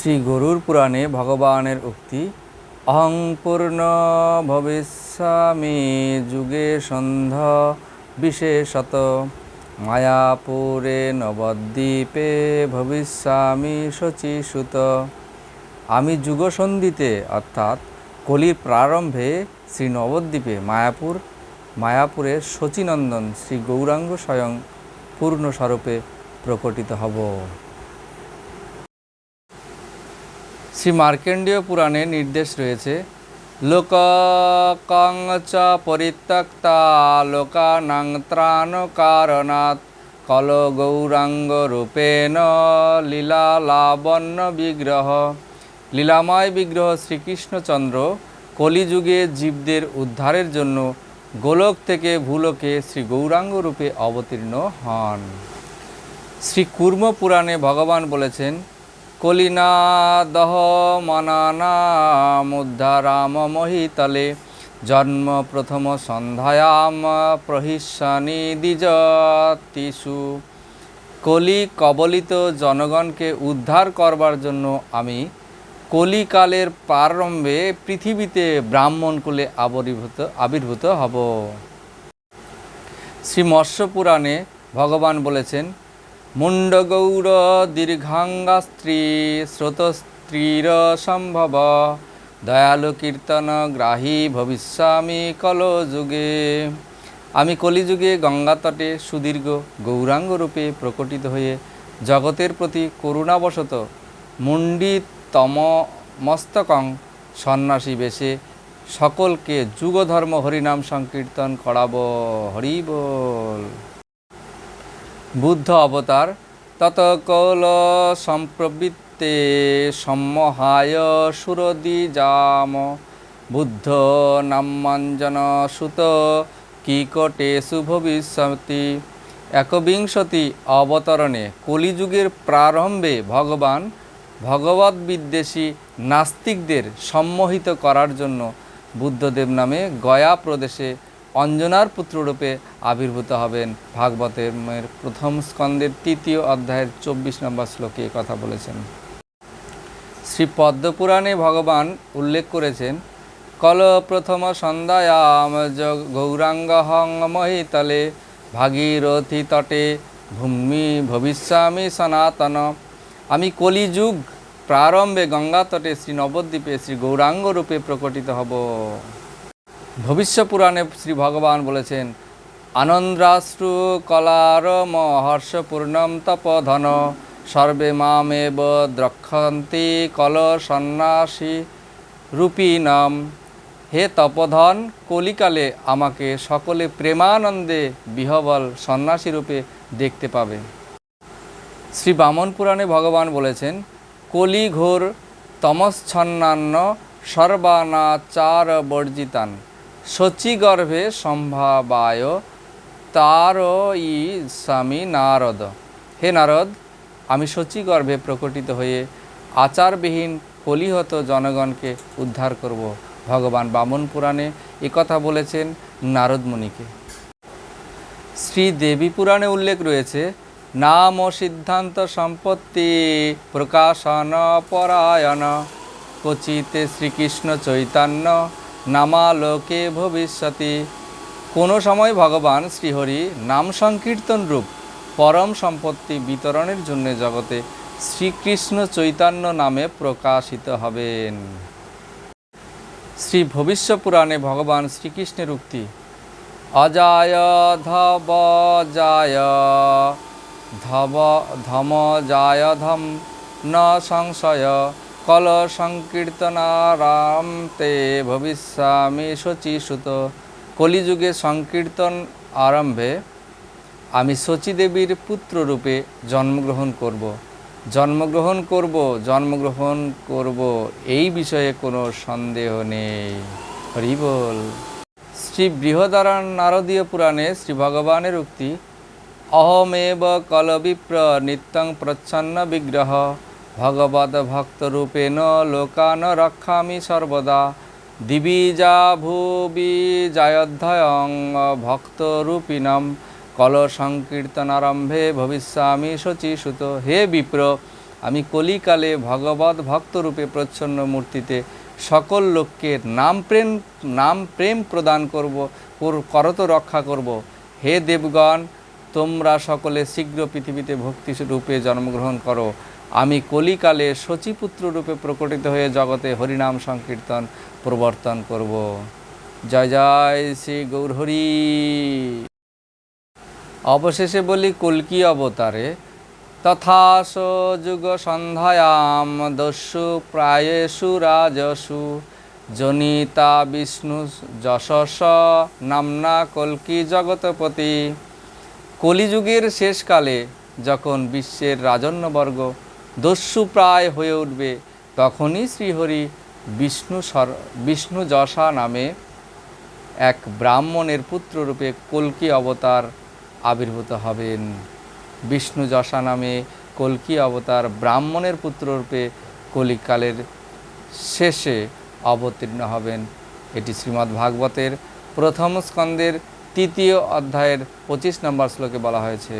শ্রী গরুর পুরাণে ভগবানের উক্তি, অহং পূর্ণ ভবিষ্যামি যুগে সন্ধ বিশেষত। মায়াপুরে নবদ্বীপে ভবিষ্যামি শচীসুত। আমি যুগসন্ধিতে অর্থাৎ কলির প্রারম্ভে শ্রী নবদ্বীপে মায়াপুর মায়াপুরে শচীনন্দন শ্রী গৌরাঙ্গ স্বয়ং পূর্ণস্বরূপে প্রকটিত হব। শ্রী মার্কেন্ডীয় পুরাণে নির্দেশ রয়েছে লোকাং চ পরিত্যক্তা, লোকানাং কারণাৎ কল গৌরাঙ্গ রূপেণ লীলা লাবণ্য বিগ্রহ লীলাময় বিগ্রহ শ্রীকৃষ্ণচন্দ্র কলিযুগে জীবদের উদ্ধারের জন্য গোলক থেকে ভূলোকে শ্রী গৌরাঙ্গ রূপে অবতীর্ণ হন। শ্রী কুর্ম পুরাণে ভগবান বলেছেন কলিনা দহ মনানামুদ্ধারাম মহিতলে। জন্ম প্রথম সন্ধ্যায়াম প্রহিষ্যানি দ্বিজতিষু কলি কবলিত জনগণকে উদ্ধার করবার জন্য আমি কলিকালের প্রারম্ভে পৃথিবীতে ব্রাহ্মণ কুলে আবির্ভূত আবির্ভূত হব। শ্রী মৎস্য পুরাণে ভগবান বলেছেন মুন্ডগৌর দীর্ঘাঙ্গা স্ত্রী স্রোতস্ত্রীর সম্ভব। দয়ালু কীর্তন গ্রাহী ভবিষ্যামি কলযুগে। আমি কলিযুগে গঙ্গাতটে সুদীর্ঘ গৌরাঙ্গ রূপে প্রকটিত হয়ে জগতের প্রতি করুণাবশত মুণ্ডিতম মস্তকং সন্ন্যাসী বেশে সকলকে যুগধর্ম হরিনাম সংকীর্তন করাব, হরিবল। বুদ্ধ অবতার। তত কৌল সম্প্রবৃত্তে সম্মহায় সুরদিজাম বুদ্ধ নামাঞ্জন সুত কিকটেষু ভবিষ্যতি একবিংশতি অবতরণে কলিযুগের প্রারম্ভে ভগবান ভগবত বিদ্বেষী নাস্তিকদের সম্মোহিত করার জন্য বুদ্ধদেব নামে গয়া প্রদেশে অঞ্জনার পুত্ররূপে আবির্ভূত হবেন ভাগবতের প্রথম স্কন্দের তৃতীয় অধ্যায়ের চব্বিশ নম্বর শ্লোকে কথা বলেছেন। শ্রী পদ্মপুরাণে ভগবান উল্লেখ করেছেন, কল প্রথম সন্ধ্যায়াম গৌরাঙ্গহং মহিতলে ভাগীরথী তটে ভূমি ভবিষ্যামি সনাতন। আমি কলিযুগ প্রারম্ভে গঙ্গা তটে শ্রী নবদ্বীপে শ্রী গৌরাঙ্গ রূপে প্রকটিত হব। ভবিষ্য পুরাণে শ্রী ভগবান বলেছেন আনন্দ্রাশ্রু কলার মহর্ষপূর্ণম তপধন। সর্বে মামেব দ্রক্ষন্তি কল সন্ন্যাসী রূপীনাম হে তপধন, কলিকালে আমাকে সকলে প্রেমানন্দে বিহবল সন্ন্যাসী রূপে দেখতে পাবে। শ্রী বামন পুরাণে ভগবান বলেছেন কলি ঘোর তমশ্ছন্নান্ন সর্বানাচার বর্জিতান শচীগর্ভে সম্ভাবায় তার ই স্বামী নারদ। হে নারদ, আমি শচীগর্ভে প্রকটিত হয়ে আচারবিহীন কলিহত জনগণকে উদ্ধার করব। ভগবান বামন পুরাণে কথা বলেছেন নারদ মুনিকে। শ্রী দেবী পুরাণে উল্লেখ রয়েছে, নাম ও সিদ্ধান্ত সম্পত্তি প্রকাশন পরায়ণ। কচিতে শ্রীকৃষ্ণ চৈতন্য নামালোকে ভবিষ্যতি কোনো সময় ভগবান শ্রীহরি নাম সংকীর্তন রূপ পরম সম্পত্তি বিতরণের জন্য জগতে শ্রীকৃষ্ণ চৈতন্য নামে প্রকাশিত হবেন। শ্রী ভবিষ্য পুরাণে ভগবান শ্রীকৃষ্ণের উক্তি, অজায় ধব যায় ধব ধম যায় ধম, ন সংশয়, কল সংকীর্তনারাম তে ভবিষ্যামি শচীসুত কলিযুগে সংকীর্তন আরম্ভে আমি শচীদেবীর পুত্ররূপে জন্মগ্রহণ করব। জন্মগ্রহণ করব জন্মগ্রহণ করব এই বিষয়ে কোনো সন্দেহ নেই। হরিবল শ্রী বৃহদারণ নারদীয় পুরাণে শ্রী ভগবানের উক্তি, অহমেব কলবিপ্র নিত্যং প্রচ্ছন্ন বিগ্রহ, ভগবদ ভক্তরূপেণ লোকান রক্ষামি সর্বদা। দিবি যা ভুবি জায়ধ্যয়ং ভক্তরূপিণম কল সংকীর্তনারম্ভে ভবিষ্যামি শচীসুত হে বিপ্র, আমি কলিকালে ভগবত ভক্তরূপে প্রচ্ছন্ন মূর্তিতে সকল লোককে নাম প্রেম নাম প্রেম প্রদান করব, কর- করত রক্ষা করব। হে দেবগণ, তোমরা সকলে শীঘ্র পৃথিবীতে ভক্তি রূপে জন্মগ্রহণ করো। আমি কলিকালে শচীপুত্র রূপে প্রকটিত হয়ে জগতে হরিনাম সংকীর্তন প্রবর্তন করব। জয় জয় শ্রী গৌরহরি। অবশেষে বলি কল্কি অবতারে? তথা যুগ সন্ধ্যায়াম, দস্যু প্রায়েষু রাজসু, জনিতা বিষ্ণু যশস নামনা কল্কি জগতপতি? কলিযুগের শেষকালে যখন বিশ্বের রাজন্যবর্গ দস্যু প্রায় হয়ে উঠবে। তখনই শ্রীহরি বিষ্ণু সর, বিষ্ণু যশা নামে এক ব্রাহ্মণের পুত্ররূপে কল্কি অবতার আবির্ভূত হবেন। বিষ্ণু যশা নামে কল্কি অবতার ব্রাহ্মণের পুত্ররূপে কলিকালের শেষে অবতীর্ণ হবেন। এটি শ্রীমদ্ ভাগবতের প্রথম স্কন্দের তৃতীয় অধ্যায়ের পঁচিশ নম্বর শ্লোকে বলা হয়েছে।